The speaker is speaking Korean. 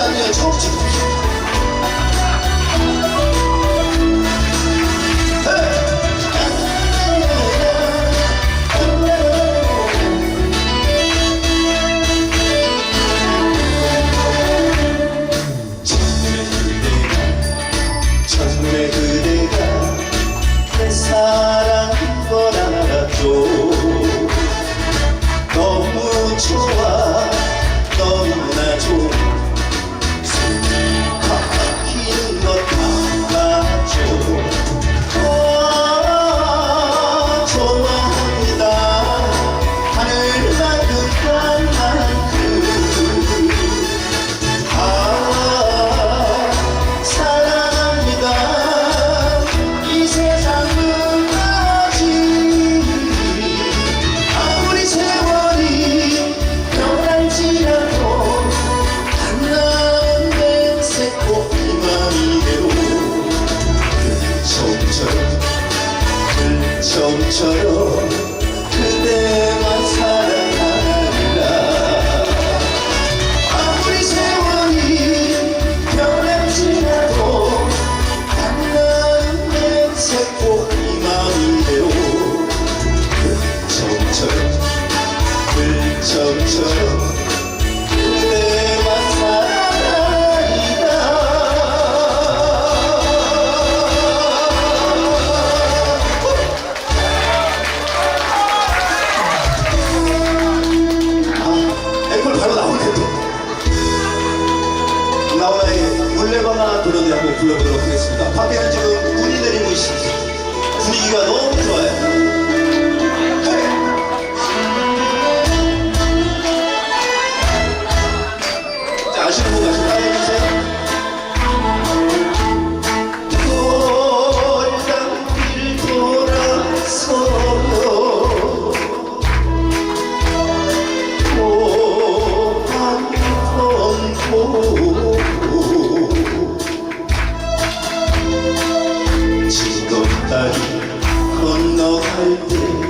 的那个超。 좀처럼 불러보도록 하겠습니다. 밖에는 지금 눈이 내리고 있습니다. 분위기가 너무 좋아요. 나를 건너갈 때